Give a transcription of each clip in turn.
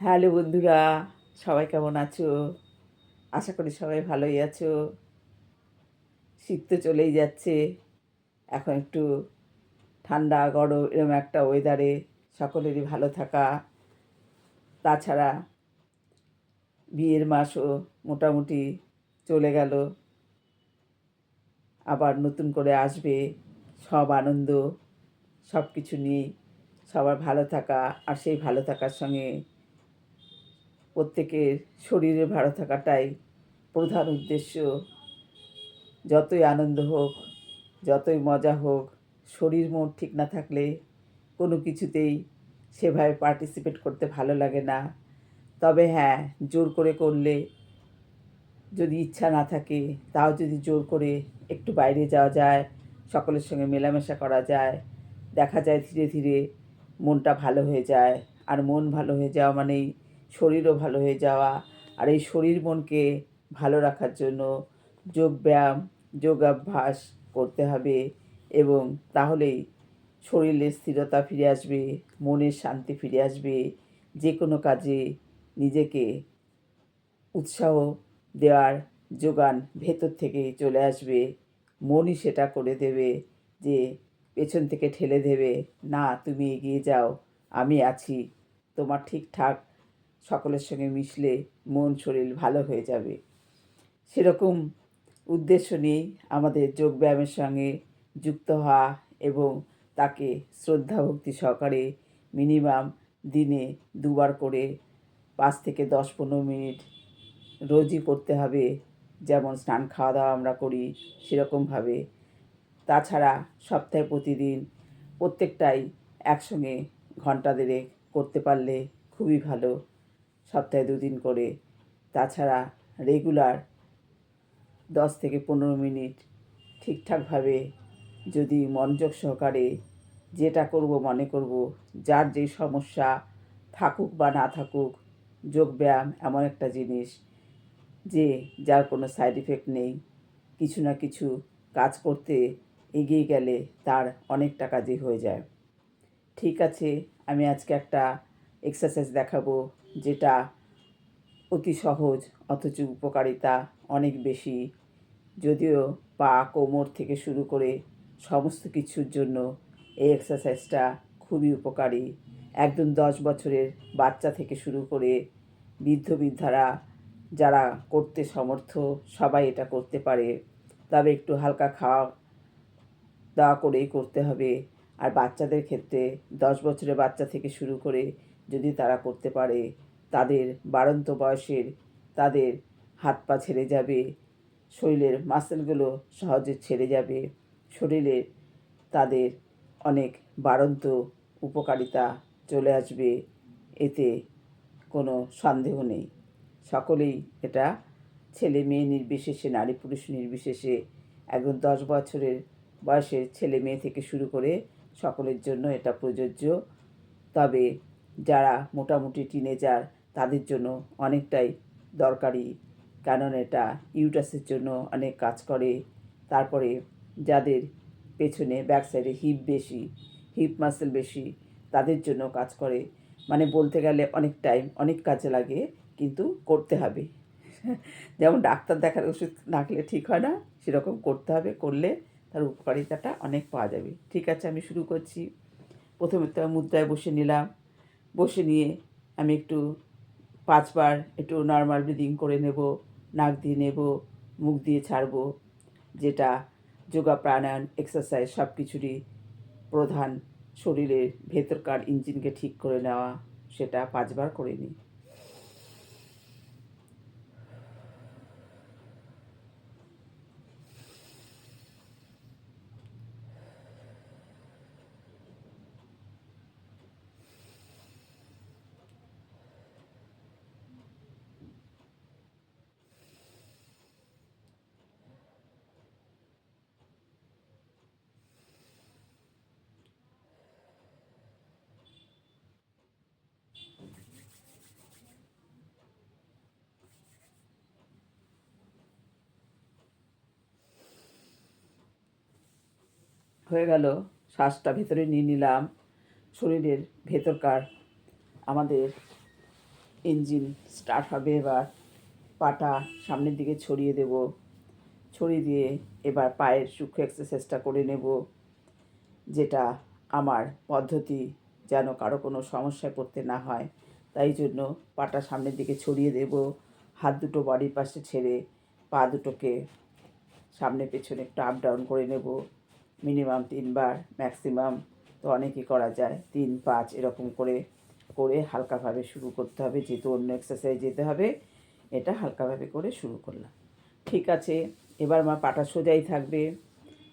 Hello বন্ধুরা, সবাই কেমন আছো? আশা করি সবাই ভালোই আছো। শীত তো চলেই যাচ্ছে। এখন একটু ঠান্ডা, গরম এরকম একটা ওয়েদারে সকলেরই ভালো থাকা। তাছাড়া বিয়ের মাসও মোটামুটি চলে গেল। আবার নতুন করে আসবে সব আনন্দ সব কিছু নিয়ে সবার ভালো থাকা আর সেই ভালো থাকার সঙ্গে প্রত্যেকের শরীরে ভালো থাকাটাই প্রধান উদ্দেশ্য। যতই আনন্দ হোক, যতই মজা হোক, শরীর মন ঠিক না থাকলে কোনো কিছুতেই সেভাবে পার্টিসিপেট করতে ভালো লাগে না। তবে হ্যাঁ জোর করে করলে যদি ইচ্ছা না থাকে, তাও যদি জোর করে একটু বাইরে যাওয়া যায়, সকলের সঙ্গে মেলামেশা করা যায়, দেখা যায় ধীরে ধীরে মনটা ভালো হয়ে যায়। আর মন ভালো হয়ে যাওয়া মানেই শরীরও ভালো হয়ে যাওয়া আর এই শরীর মনকে ভালো রাখার জন্য যোগব্যায়াম যোগাভ্যাস করতে হবে এবং তাহলেই শরীরের স্থিরতা ফিরে আসবে, মনের শান্তি ফিরে আসবে, যে কোনো কাজে নিজেকে উৎসাহ দেওয়ার যোগান ভেতর থেকে চলে আসবে। মনই সেটা করে দেবে যে পেছন থেকে ঠেলে দেবে, না, তুমি এগিয়ে যাও, আমি আছি, তোমার ঠিকঠাক সকলের সঙ্গে মিশলে মন, শরীর ভালো হয়ে যাবে। সেরকম উদ্দেশ্য নিয়েই আমাদের যোগব্যায়ামের সঙ্গে যুক্ত হওয়া এবং তাকে শ্রদ্ধা, ভক্তি সহকারে মিনিমাম দিনে দুবার করে পাঁচ থেকে দশ, পনেরো মিনিট রোজই করতে হবে। যেমন স্নান, খাওয়া দাওয়া আমরা করি সেরকমভাবে। তাছাড়া সপ্তাহে প্রতিদিন প্রত্যেকটাই একসঙ্গে ঘণ্টা দেড়েক করতে পারলে খুবই ভালো। সপ্তাহে দুদিন করে। তাছাড়া রেগুলার দশ থেকে পনেরো মিনিট ঠিকঠাকভাবে যদি মনোযোগ সহকারে যেটা করব মনে করব, যার যে সমস্যা থাকুক বা না থাকুক, যোগব্যায়াম এমন একটা জিনিস যে যার কোনো সাইড ইফেক্ট নেই। কিছু না কিছু কাজ করতে এগিয়ে গেলে তার অনেকটা কাজই হয়ে যায়। ঠিক আছে, আমি আজকে একটা এক্সারসাইজ দেখাবো, যেটা অতি সহজ, অথচ উপকারিতা অনেক বেশি। যদিও পা কোমর থেকে শুরু করে সমস্ত কিছুর জন্য এই এক্সারসাইজটা খুবই উপকারী। একদম দশ বছরের বাচ্চা থেকে শুরু করে বৃদ্ধ বৃদ্ধারা যারা করতে সমর্থ, সবাই এটা করতে পারে। তবে একটু হালকা খাওয়া দাওয়া করেই করতে হবে। আর বাচ্চাদের ক্ষেত্রে দশ বছরের বাচ্চা থেকে শুরু করে যদি তারা করতে পারে, তাদের বাড়ন্ত বয়সের তাদের হাত পা ছেড়ে যাবে, শরীরের মাসেলগুলো সহজে ছেড়ে যাবে, শরীরে তাদের অনেক বাড়ন্ত উপকারিতা চলে আসবে, এতে কোনো সন্দেহ নেই। সকলেই এটা ছেলে মেয়ে নির্বিশেষে, নারী পুরুষ নির্বিশেষে একদম দশ বছরের বয়সের ছেলে মেয়ে থেকে শুরু করে সকলের জন্য এটা প্রযোজ্য। তবে যারা মোটামুটি টিনেজার তাদের জন্য অনেকটাই দরকারি। কারণ এটা ইউটাসের জন্য অনেক কাজ করে। তারপরে যাদের পেছনে ব্যাক সাইডে হিপ বেশি হিপ মাসেল বেশি, তাদের জন্য কাজ করে। মানে বলতে গেলে অনেক টাইম অনেক কাজে লাগে, কিন্তু করতে হবে। যেমন ডাক্তার দেখার ওষুধ না খেলে ঠিক হয় না, সেরকম করতে হবে, করলে তার উপকারিতাটা অনেক পাওয়া যাবে। ঠিক আছে, আমি শুরু করছি। প্রথমে তো মুদ্রায় বসে নিলাম। বসে নিয়ে আমি একটু পাঁচবার একটু নর্মাল ব্রিদিং করে নেব, নাক দিয়ে নেব, মুখ দিয়ে ছাড়ব, যেটা যোগা প্রাণায়াম এক্সারসাইজ সব কিছুরই প্রধান শরীরের ভেতরকার ইঞ্জিনকে ঠিক করে নেওয়া, সেটা পাঁচবার করে নিই। হয়ে গেল, শ্বাসটা ভেতরে নিয়ে নিলাম। শরীরের ভেতরকার আমাদের ইঞ্জিন স্টার্ট হবে এবার। পাটা সামনের দিকে ছড়িয়ে দেব। ছড়িয়ে দিয়ে এবার পায়ের সূক্ষ্ম এক্সারসাইজটা করে নেব, যেটা আমার পদ্ধতি যেন কারও কোনো সমস্যায় পড়তে না হয়। তাই জন্য পাটা সামনের দিকে ছড়িয়ে দেব। হাত দুটো বাড়ির পাশে ছেড়ে পা দুটোকে সামনে পেছনে একটু আপ ডাউন করে নেব। মিনিমাম তিনবার ম্যাক্সিমাম তো অনেকই করা যায়। তিন, পাঁচ এরকম করে করে হালকাভাবে শুরু করতে হবে। যেহেতু অন্য এক্সারসাইজ যেতে হবে, এটা হালকাভাবে করে শুরু করলাম। ঠিক আছে, এবার আমার পাটা সোজাই থাকবে,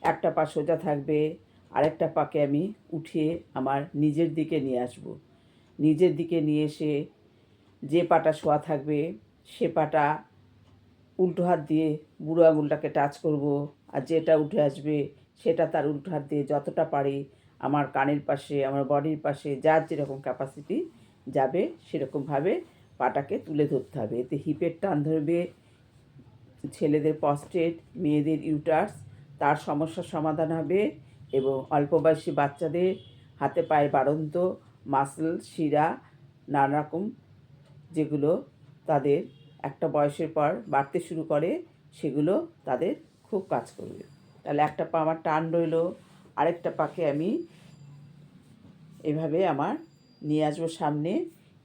একটা পা সোজা থাকবে, আরেকটা পাকে আমি উঠিয়ে আমার নিজের দিকে নিয়ে আসব। নিজের দিকে নিয়ে এসে যে পাটা শোয়া থাকবে, সে পাটা উল্টো হাত দিয়ে বুড়ো আঙুলটাকে টাচ করব, আর যেটা উঠে আসবে সেটা তার উল্টো হাত দিয়ে যতটা পারি আমার কানের পাশে, আমার বডির পাশে, যার যেরকম ক্যাপাসিটি যাবে, সেরকমভাবে পাটাকে তুলে ধরতে হবে। এতে হিপের টান ধরবে, ছেলেদের পস্টেট মেয়েদের ইউটার্স তার সমস্যার সমাধান হবে এবং অল্প বয়সী বাচ্চাদের হাতে পায়ে বাড়ন্ত মাসল শিরা নানা রকম যেগুলো তাদের একটা বয়সের পর বাড়তে শুরু করে, সেগুলো তাদের খুব কাজ করবে। তাহলে একটা পা আমার টান রইল, আরেকটা পাকে আমি এভাবে আমার নিয়ে আসব সামনে,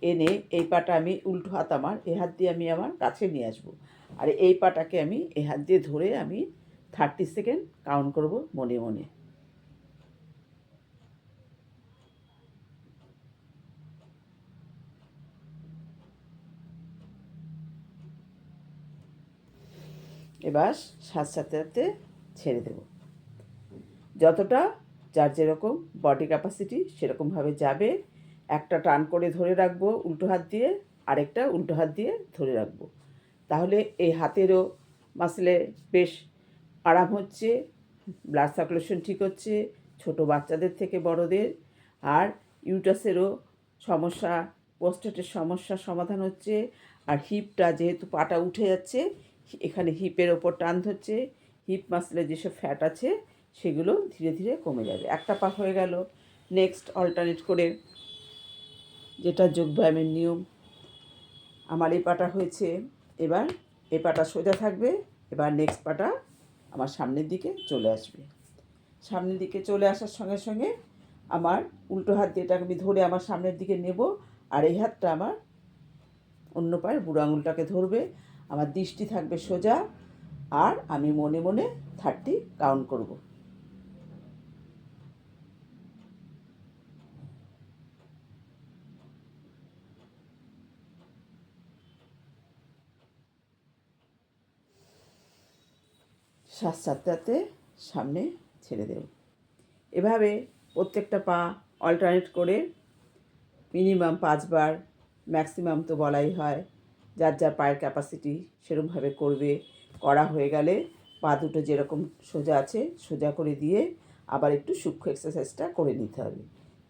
এনে এই পাটা আমি উল্টো হাত আমার, এ হাত দিয়ে আমি আমার কাছে নিয়ে আসব। আর এই পাটাকে আমি এ হাত দিয়ে ধরে আমি থার্টি সেকেন্ড কাউন্ট করব মনে মনে। এবার সাথে সাথে সাথে ছেড়ে দেব। যতটা যার যেরকম বডি ক্যাপাসিটি সেরকমভাবে যাবে। একটা টান করে ধরে রাখব উল্টো হাত দিয়ে, আরেকটা উল্টো হাত দিয়ে ধরে রাখব। তাহলে এই হাতেরও মাসলে বেশ আরাম হচ্ছে ব্লাড সার্কুলেশন ঠিক হচ্ছে, ছোট বাচ্চাদের থেকে বড়দের, আর ইউটাসেরও সমস্যা পোস্টেটের সমস্যার সমাধান হচ্ছে। আর হিপটা যেহেতু পাটা উঠে যাচ্ছে, এখানে হিপের ওপর টান ধরছে হিপ মাসলে যেসব ফ্যাট আছে, সেগুলো ধীরে ধীরে কমে যাবে। একটা পা হয়ে গেল। নেক্সট অল্টারনেট করে যেটা যোগব্যায়ামের নিয়ম। আমার এই পাটা হয়েছে। এবার এ পাটা সোজা থাকবে। এবার নেক্সট পাটা আমার সামনের দিকে চলে আসবে। সামনের দিকে চলে আসার সঙ্গে সঙ্গে আমার উল্টো হাত দিয়ে এটাকে আমি ধরে আমার সামনের দিকে নেব, আর এই হাতটা আমার অন্য পায়ের বুড়ো আঙুলটাকে ধরবে। আমার দৃষ্টি থাকবে সোজা। আর আমি মনে মনে থার্টি কাউন্ট করব। শ্বাস সাথে সামনে ছেড়ে দেব। এভাবে প্রত্যেকটা পা অল্টারনেট করে মিনিমাম পাঁচবার ম্যাক্সিমাম তো বলাই হয়, যার যার পায়ের ক্যাপাসিটি সেরকমভাবে করবে। করা হয়ে গেলে পা দুটো যেরকম সোজা আছে, সোজা করে দিয়ে আবার একটু সূক্ষ্ম এক্সারসাইজটা করে নিতে হবে।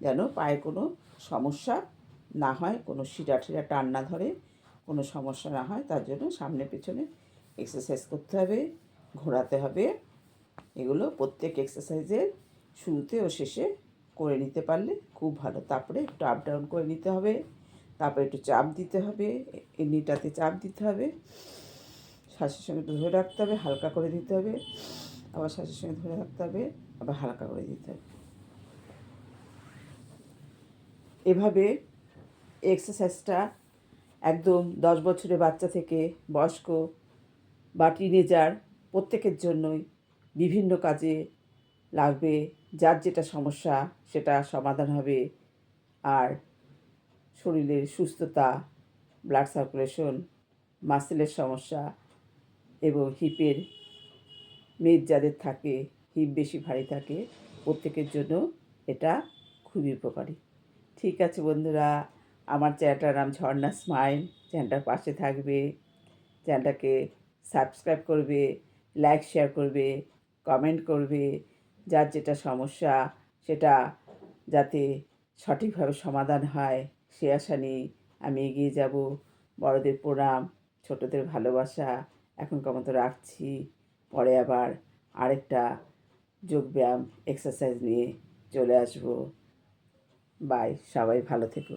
যেন পায়ে কোনো সমস্যা না হয়, কোনো শিরা ঠিরা টান না ধরে, কোনো সমস্যা না হয়, তার জন্য সামনে পেছনে এক্সারসাইজ করতে হবে, ঘোরাতে হবে। এগুলো প্রত্যেক এক্সারসাইজের শুরুতে ও শেষে করে নিতে পারলে খুব ভালো। তারপরে একটু আপ ডাউন করে নিতে হবে, তারপরে একটু চাপ দিতে হবে এমনিটাতে চাপ দিতে হবে। শ্বাসের সঙ্গে ধরে রাখতে হবে, হালকা করে দিতে হবে। আবার শ্বাসের সঙ্গে ধরে রাখতে হবে, আবার হালকা করে দিতে হবে। এভাবে এক্সারসাইজটা একদম দশ বছরের বাচ্চা থেকে বয়স্ক বা টিনেজার প্রত্যেকের জন্যই বিভিন্ন কাজে লাগবে, যার যেটা সমস্যা সেটা সমাধান হবে। আর শরীরের সুস্থতা ব্লাড সার্কুলেশন মাসেলের সমস্যা এবং হিপের মেদ যাদের থাকে, হিপ বেশি ভারী থাকে, প্রত্যেকের জন্য এটা খুবই উপকারী। ঠিক আছে বন্ধুরা, আমার চ্যানেলটার নাম ঝর্ণা স্মাইল। চ্যানেলটার পাশে থাকবে, চ্যানেলটাকে সাবস্ক্রাইব করবে, লাইক, শেয়ার করবে, কমেন্ট করবে, যার যেটা সমস্যা সেটা যাতে সঠিকভাবে সমাধান হয়, সে আশা নিয়ে আমি এগিয়ে যাব। বড়দের প্রণাম, ছোটদের ভালোবাসা এখনকার মতো রাখছি। পরে আবার আরেকটা যোগব্যায়াম এক্সারসাইজ নিয়ে চলে আসব। বাই সবাই ভালো থেকো।